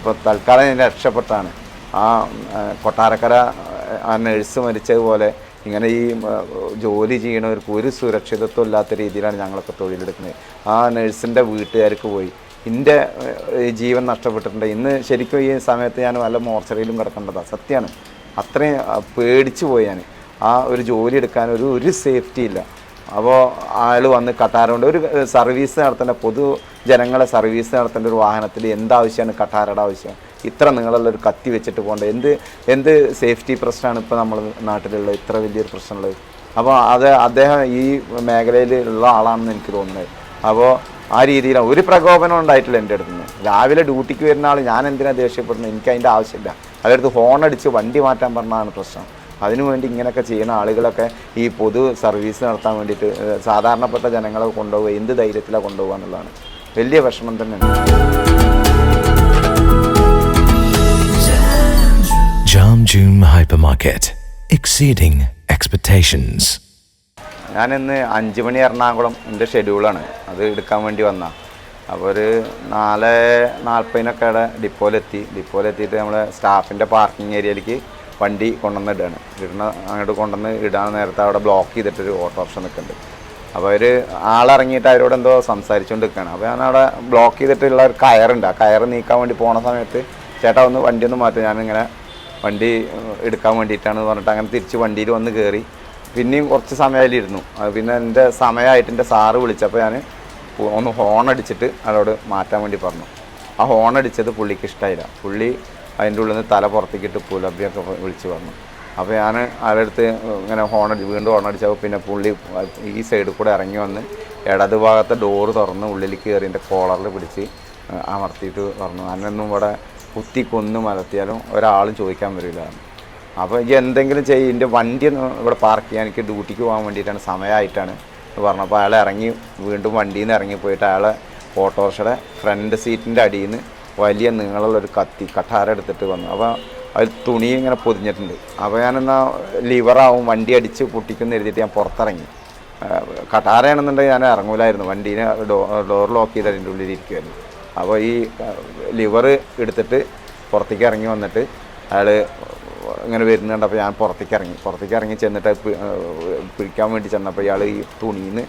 ഇപ്പോൾ തൽക്കാലം ഞാൻ രക്ഷപ്പെട്ടാണ്. ആ കൊട്ടാരക്കര ആ നഴ്സ് മരിച്ചതുപോലെ ഇങ്ങനെ ഈ ജോലി ചെയ്യണവർക്ക് ഒരു സുരക്ഷിതത്വം ഇല്ലാത്ത രീതിയിലാണ് ഞങ്ങളൊക്കെ തൊഴിലെടുക്കുന്നത്. ആ നഴ്സിന്റെ വീട്ടുകാർക്ക് പോയി. എന്റെ ജീവൻ നഷ്ടപ്പെട്ടിട്ടുണ്ട്. ഇന്ന് ശരിക്കും ഈ സമയത്ത് ഞാൻ വല്ല മോർച്ചറിയിലും കിടക്കേണ്ടതാണ് സത്യമാണ് അത്രയും പേടിച്ചു പോയി ഞാൻ ആ ഒരു ജോലി എടുക്കാൻ ഒരു ഒരു സേഫ്റ്റി ഇല്ല. അപ്പോൾ അയാൾ വന്ന് കട്ടാറുണ്ട് ഒരു സർവീസ് നടത്തേണ്ട പൊതു ജനങ്ങളെ സർവീസ് നടത്തേണ്ട ഒരു വാഹനത്തിൽ എന്താവശ്യമാണ് കട്ടാരയുടെ ആവശ്യം? ഇത്ര നിങ്ങളുള്ള ഒരു കത്തി വെച്ചിട്ട് പോകേണ്ട. എന്ത് എന്ത് സേഫ്റ്റി പ്രശ്നമാണ് ഇപ്പോൾ നമ്മൾ നാട്ടിലുള്ളത്? ഇത്ര വലിയൊരു പ്രശ്നമുള്ളത്. അപ്പോൾ അത് അദ്ദേഹം ഈ മേഖലയിൽ ഉള്ള ആളാണെന്ന് എനിക്ക് തോന്നുന്നത്. അപ്പോൾ ആ രീതിയിൽ ഒരു പ്രകോപനം ഉണ്ടായിട്ടില്ല എന്റെ അടുത്ത് നിന്ന്. രാവിലെ ഡ്യൂട്ടിക്ക് വരുന്ന ആൾ ഞാൻ എന്തിനാണ് ദേഷ്യപ്പെടുന്നത്? എനിക്ക് അതിന്റെ ആവശ്യമില്ല. അതെടുത്ത് ഫോൺ അടിച്ച് വണ്ടി മാറ്റാൻ പറഞ്ഞതാണ് പ്രശ്നം. അതിനുവേണ്ടി ഇങ്ങനെയൊക്കെ ചെയ്യുന്ന ആളുകളൊക്കെ ഈ പൊതു സർവീസ് നടത്താൻ വേണ്ടിയിട്ട് സാധാരണപ്പെട്ട ജനങ്ങളെ കൊണ്ടുപോകുക എന്ത് ധൈര്യത്തിലാണ് കൊണ്ടുപോകുക എന്നുള്ളതാണ്. വലിയ വിഷമം തന്നെയാണ്. Jam June എക്സീഡിങ് എക്സ്പെക്റ്റേഷൻസ് ഞാൻ ഞാനിന്ന് അഞ്ച് മണി എറണാകുളം എന്റെ ഷെഡ്യൂളാണ്. അത് എടുക്കാൻ വേണ്ടി വന്ന. അപ്പോൾ ഒരു നാല് നാൽപ്പതിനൊക്കെ ഡിപ്പോയിലെത്തി ഡിപ്പോയിലെത്തിയിട്ട് നമ്മൾ സ്റ്റാഫിന്റെ പാർക്കിംഗ് ഏരിയയിലേക്ക് വണ്ടി കൊണ്ടുവന്ന് ഇടുകയാണ് ഇടുന്ന അങ്ങോട്ട് കൊണ്ടുവന്ന് ഇടാൻ നേരത്തെ അവിടെ ബ്ലോക്ക് ചെയ്തിട്ടൊരു ഓട്ടോറിക്ഷ നിൽക്കുന്നുണ്ട്. അപ്പോൾ അവർ ആളിറങ്ങിയിട്ട് അവരോട് എന്തോ സംസാരിച്ചുകൊണ്ട് നിൽക്കുകയാണ് അപ്പോൾ ഞാൻ അവിടെ ബ്ലോക്ക് ചെയ്തിട്ടുള്ള ഒരു കയറുണ്ട്. ആ കയറ് നീക്കാൻ വേണ്ടി പോണ സമയത്ത് ചേട്ടാ ഒന്ന് വണ്ടി ഒന്ന് മാറ്റും. ഞാനിങ്ങനെ വണ്ടി എടുക്കാൻ വേണ്ടിയിട്ടാണ് പറഞ്ഞിട്ട് അങ്ങനെ തിരിച്ച് വണ്ടിയിൽ വന്ന് കയറി. പിന്നെയും കുറച്ച് സമയമായിരുന്നു അത് പിന്നെ എന്റെ സമയമായിട്ട് എന്റെ സാറ് വിളിച്ചപ്പോൾ ഞാൻ ഒന്ന് ഹോൺ അടിച്ചിട്ട് അവരോട് മാറ്റാൻ വേണ്ടി പറഞ്ഞു. ആ ഹോൺ അടിച്ചത് പുള്ളിക്ക് ഇഷ്ടമായില്ല പുള്ളി അതിന്റെ ഉള്ളിൽ നിന്ന് തല പുറത്തേക്കിട്ട് പുലബിയൊക്കെ വിളിച്ച് വന്നു. അപ്പോൾ ഞാൻ അടുത്ത് ഇങ്ങനെ ഹോൺ അടി വീണ്ടും ഹോൺ അടിച്ചപ്പോൾ പിന്നെ പുള്ളി ഈ സൈഡിൽ കൂടെ ഇറങ്ങി വന്ന് ഇടത് ഭാഗത്തെ ഡോറ് തുറന്ന് ഉള്ളിൽ കയറി എന്റെ കോളറിൽ പിടിച്ച് അമർത്തിയിട്ട് പറഞ്ഞു. അന്നൊന്നും ഇവിടെ കുത്തി കൊന്ന് മലത്തിയാലും ഒരാളും ചോദിക്കാൻ വരില്ല. അപ്പോൾ ഈ എന്തെങ്കിലും ചെയ്യും എന്റെ വണ്ടി ഇവിടെ പാർക്ക് ചെയ്യാൻ എനിക്ക് ഡ്യൂട്ടിക്ക് പോകാൻ വേണ്ടിയിട്ടാണ് സമയമായിട്ടാണ് പറഞ്ഞപ്പോൾ അയാൾ ഇറങ്ങി വീണ്ടും വണ്ടിയിൽ നിന്ന് ഇറങ്ങി പോയിട്ട് അയാളെ ഓട്ടോറിക്ഷയുടെ ഫ്രണ്ട് സീറ്റിന്റെ അടിയിൽ നിന്ന് വലിയ നീളമുള്ളൊരു കത്തി കഠാര എടുത്തിട്ട് വന്നു. അപ്പോൾ അതിൽ തുണി ഇങ്ങനെ പൊതിഞ്ഞിട്ടുണ്ട്. അപ്പോൾ ഞാനെന്നാൽ ലിവറാവും വണ്ടി അടിച്ച് പൊട്ടിക്കുന്ന എഴുതിയിട്ട് ഞാൻ പുറത്തിറങ്ങി. കട്ടാരയാണെന്നുണ്ടെങ്കിൽ ഞാൻ ഇറങ്ങൂലായിരുന്നു. വണ്ടീനെ ഡോർ ലോക്ക് ചെയ്ത് അതിന്റെ ഉള്ളിൽ ഇരിക്കുമായിരുന്നു അപ്പോൾ ഈ ലിവർ എടുത്തിട്ട് പുറത്തേക്ക് ഇറങ്ങി വന്നിട്ട് അയാൾ ഇങ്ങനെ വരുന്നുണ്ട് അപ്പോൾ ഞാൻ പുറത്തേക്ക് ഇറങ്ങി. പുറത്തേക്ക് ഇറങ്ങി ചെന്നിട്ട് പിടിക്കാൻ വേണ്ടി ചെന്നപ്പോൾ ഇയാൾ ഈ തുണിയിൽ നിന്ന്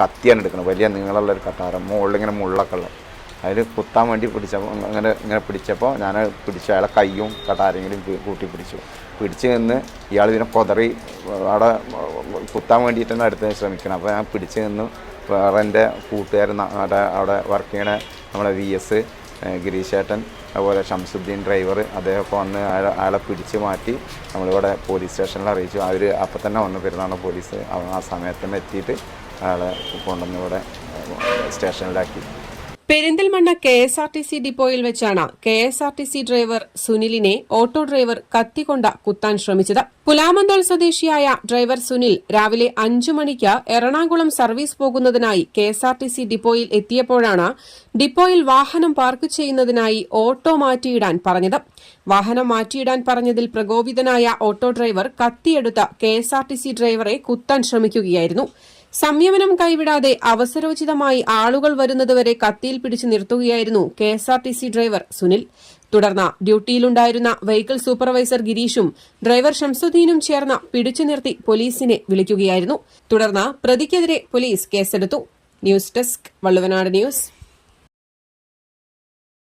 കത്തിയാണ് എടുക്കുന്നത്. വലിയ നീളമുള്ള ഒരു കട്ടാരം മുകളിൽ ഇങ്ങനെ മുള്ളൊക്കെ ഉള്ളത് അതിൽ കുത്താൻ വേണ്ടി പിടിച്ചപ്പോൾ അങ്ങനെ ഇങ്ങനെ പിടിച്ചപ്പോൾ ഞാൻ പിടിച്ചു അയാളെ കയ്യും കട്ടാരെങ്കിലും കൂട്ടി പിടിച്ചു. പിടിച്ച് നിന്ന് ഇയാൾ ഇതിനെ കൊതറി അവിടെ കുത്താൻ വേണ്ടിയിട്ട് തന്നെ അടുത്ത് ശ്രമിക്കണം അപ്പോൾ ഞാൻ പിടിച്ച് നിന്ന് വേറെ എന്റെ കൂട്ടുകാരൻ അവിടെ അവിടെ വർക്ക് ചെയ്യണ നമ്മുടെ വി എസ് ഗിരീഷേട്ടൻ അതുപോലെ ഷംസുദ്ദീൻ ഡ്രൈവർ അദ്ദേഹമൊക്കെ വന്ന് അയാളെ അയാളെ പിടിച്ച് മാറ്റി നമ്മളിവിടെ പോലീസ് സ്റ്റേഷനിൽ അറിയിച്ചു. അവർ അപ്പം തന്നെ വന്ന് പെരുന്നാളെ പോലീസ് ആ സമയത്ത് തന്നെ എത്തിയിട്ട് അയാളെ കൊണ്ടുവന്ന് ഇവിടെ സ്റ്റേഷനിലാക്കി. Perinthalmanna K S R T C ഡിപ്പോയിൽ വെച്ചാണ് K S R T C driver സുനിലിനെ auto driver കത്തിക്കൊണ്ട കുത്താൻ ശ്രമിച്ചത്. പുലാമന്തോൾ സ്വദേശിയായ ഡ്രൈവർ സുനിൽ രാവിലെ അഞ്ചു മണിക്ക് Ernakulam service പോകുന്നതിനായി K S R T C ഡിപ്പോയിൽ എത്തിയപ്പോഴാണ് ഡിപ്പോയിൽ വാഹനം പാർക്ക് ചെയ്യുന്നതിനായി ഓട്ടോ മാറ്റിയിടാൻ പറഞ്ഞത്. വാഹനം മാറ്റിയിടാൻ പറഞ്ഞതിൽ പ്രകോപിതനായ auto driver കത്തിയെടുത്ത K S R T C ഡ്രൈവറെ കുത്താൻ ശ്രമിക്കുകയായിരുന്നു. സംയമനം കൈവിടാതെ അവസരോചിതമായി ആളുകൾ വരുന്നതുവരെ കത്തിയിൽ പിടിച്ചു നിർത്തുകയായിരുന്നു K S R T C driver Sunil. തുടർന്ന് ഡ്യൂട്ടിയിലുണ്ടായിരുന്ന വെഹിക്കിൾ സൂപ്പർവൈസർ ഗിരീഷും ഡ്രൈവർ ഷംസുദ്ദീനും ചേർന്ന് പിടിച്ചു നിർത്തി പോലീസിനെ വിളിക്കുകയായിരുന്നു. തുടർന്ന് പ്രതിക്കെതിരെ പോലീസ് കേസെടുത്തു. News desk Valluvanad news.